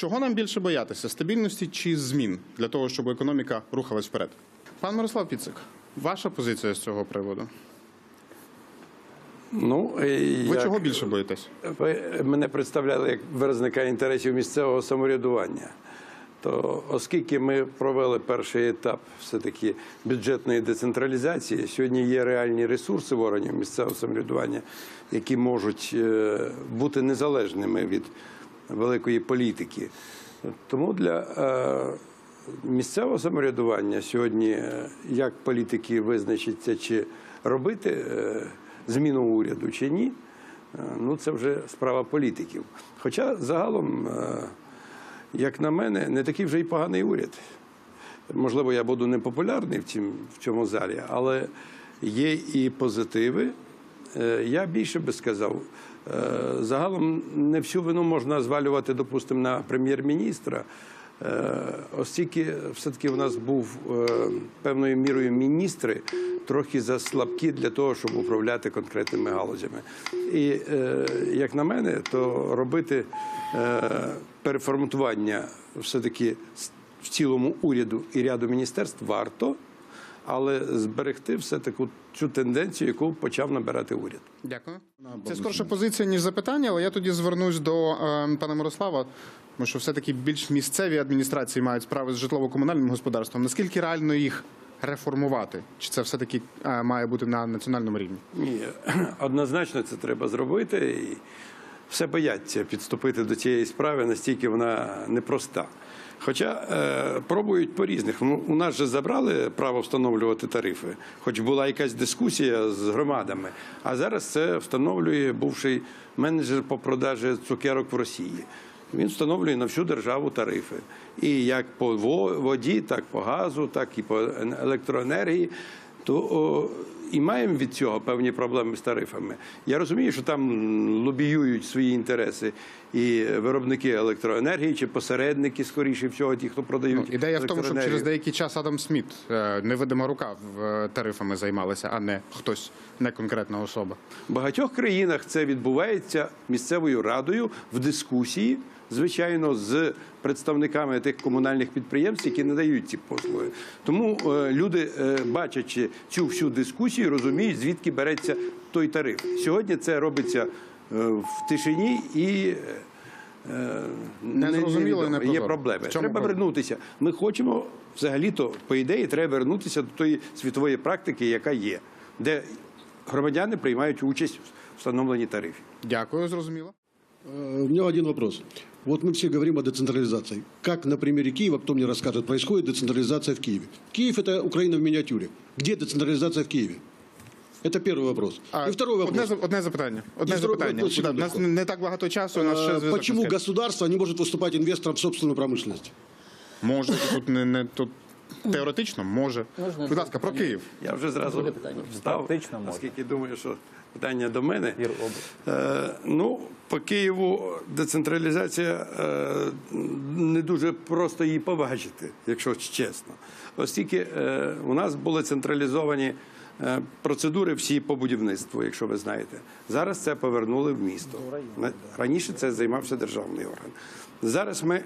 Чого нам більше боятися? Стабільності чи змін для того, щоб економіка рухалась вперед? Пан Мирослав Піцик, ваша позиція з цього приводу? Ну, е, Ви як чого більше боїтесь? ви мене представляли як виразника інтересів місцевого самоврядування. То оскільки ми провели перший етап все-таки бюджетної децентралізації, сьогодні є реальні ресурси в органів місцевого самоврядування, які можуть е, бути незалежними від великої політики. Тому для е, місцевого самоврядування сьогодні, е, як політики визначаться, чи робити е, зміну уряду чи ні, ну це вже справа політиків. Хоча загалом, як на мене, не такий вже й поганий уряд. Можливо, я буду непопулярний в цім- в цьому залі, але є і позитиви. Я більше би сказав, загалом не всю вину можна звалювати, допустимо, на прем'єр-міністра. Е, Оскільки все-таки у нас був е, певною мірою міністри трохи заслабкі для того, щоб управляти конкретними галузями. І е, як на мене, то робити е, переформатування все-таки в цілому уряду і ряду міністерств варто, але зберегти все таку цю тенденцію, яку почав набирати уряд. Дякую. Це скорше позиція, ніж запитання, але я тоді звернусь до е, пана Мирослава, тому що все-таки більш місцеві адміністрації мають справи з житлово-комунальним господарством. Наскільки реально їх реформувати? Чи це все-таки е, має бути на національному рівні? Ні, однозначно це треба зробити. Все бояться підступити до цієї справи, настільки вона непроста. Хоча е, пробують по різних. Ну, у нас же забрали право встановлювати тарифи, хоч була якась дискусія з громадами. А зараз це встановлює бувший менеджер по продажі цукерок в Росії. Він встановлює на всю державу тарифи. І як по воді, так по газу, так і по електроенергії. То о, і маємо від цього певні проблеми з тарифами. Я розумію, що там лобіюють свої інтереси і виробники електроенергії, чи посередники, скоріше всього, ті, хто продають. Ну, ідея в тому, щоб через деякий час Адам Сміт, е, невидима рука, в е, тарифами займалася, а не хтось, не конкретна особа. В багатьох країнах це відбувається місцевою радою в дискусії, звичайно, з представниками тих комунальних підприємств, які надають ці послуги. Тому е, люди, е, бачачи цю всю дискусію, розуміють, звідки береться той тариф. Сьогодні це робиться е, в тишині і. е, Незрозуміло і невідомо. є непрозоро. проблеми. В чому Треба проблема? вернутися. Ми хочемо взагалі-то, по ідеї, треба вернутися до тої світової практики, яка є, де громадяни приймають участь в встановленні тарифів. Дякую, зрозуміло. Э, У меня один вопрос. Вот мы все говорим о децентрализации. Как на примере Киева, кто мне расскажет, происходит децентрализация в Киеве? Киев – это Украина в миниатюре. Где децентрализация в Киеве? Это первый вопрос. И второй вопрос. Одне, за- одне запитання. Одне І второй запитання. вопрос, Да, У нас секундочку. не так багато часу. У нас ще Э, зв'язок Почему на скайпі. государство не может выступать инвестором в собственную промышленность? Може, тут не, не тут теоретично, може. Можна Будь ласка, про Київ. Я вже зразу Друге питання. встав, Практично можна. оскільки думаю, що питання до мене. Ір, об- Е, ну, по Києву децентралізація е, не дуже просто її побачити, якщо чесно. Оскільки е, у нас були централізовані е, процедури всі по будівництву, якщо ви знаєте. Зараз це повернули в місто. Раніше це займався державний орган. Зараз ми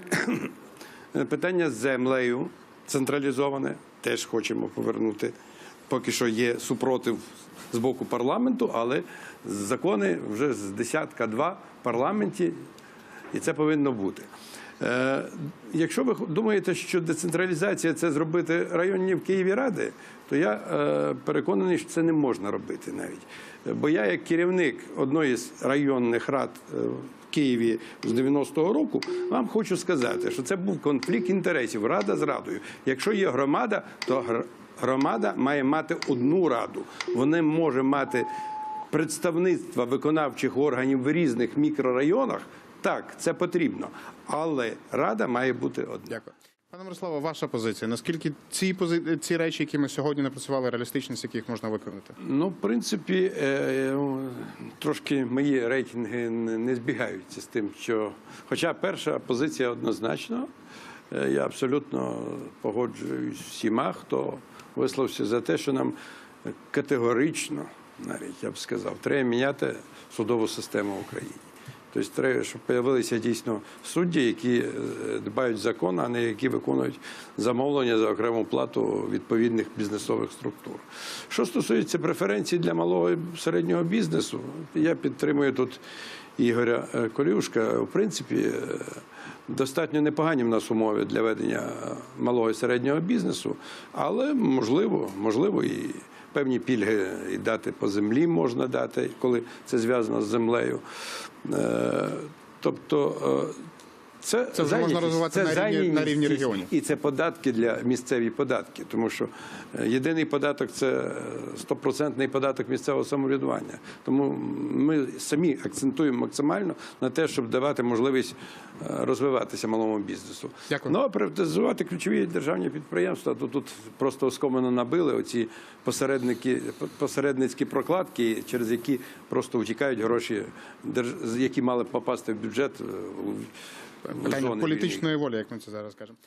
питання з землею централізоване теж хочемо повернути. Поки що є супротив з боку парламенту, але закони вже з десятка два в парламенті, і це повинно бути. Е, якщо ви думаєте, що децентралізація це зробити районні в Києві ради, то я е, переконаний, що це не можна робити навіть. Бо я, як керівник одної з районних рад е, в Києві з 90-го року, вам хочу сказати, що це був конфлікт інтересів рада з радою. Якщо є громада, то громада має мати одну раду. Вона може мати представництва виконавчих органів в різних мікрорайонах. Так, це потрібно, але рада має бути одна. Дякую. Пане Мирославе, ваша позиція. Наскільки ці пози... ці речі, які ми сьогодні напрацювали, реалістичність яких можна виконати? Ну, в принципі, е, трошки мої рейтинги не збігаються з тим, що. Хоча перша позиція однозначно, е, я абсолютно погоджуюсь всіма, хто висловився за те, що нам категорично, навіть я б сказав, треба міняти судову систему в Україні. Тобто треба, щоб з'явилися дійсно судді, які е, дбають закон, а не які виконують замовлення за окрему плату відповідних бізнесових структур. Що стосується преференцій для малого і середнього бізнесу, я підтримую тут Ігоря е, Колюшка. В принципі, е, достатньо непогані в нас умови для ведення малого і середнього бізнесу, але можливо, можливо, і певні пільги і дати по землі можна дати, коли це зв'язано з землею. Е, Тобто. Це, Це вже можна розвивати це на рівні- на рівні регіонів. І це податки для місцеві податки, тому що е, єдиний податок це е, стопроцентний податок місцевого самоврядування. Тому ми самі акцентуємо максимально на те, щоб давати можливість е, розвиватися малому бізнесу. Дякую. Ну а приватизувати ключові державні підприємства, то тут просто оскомано набили оці посередники, посередницькі прокладки, через які просто втікають гроші, які мали б попасти в бюджет. Питання зони політичної волі, як ми це зараз кажемо.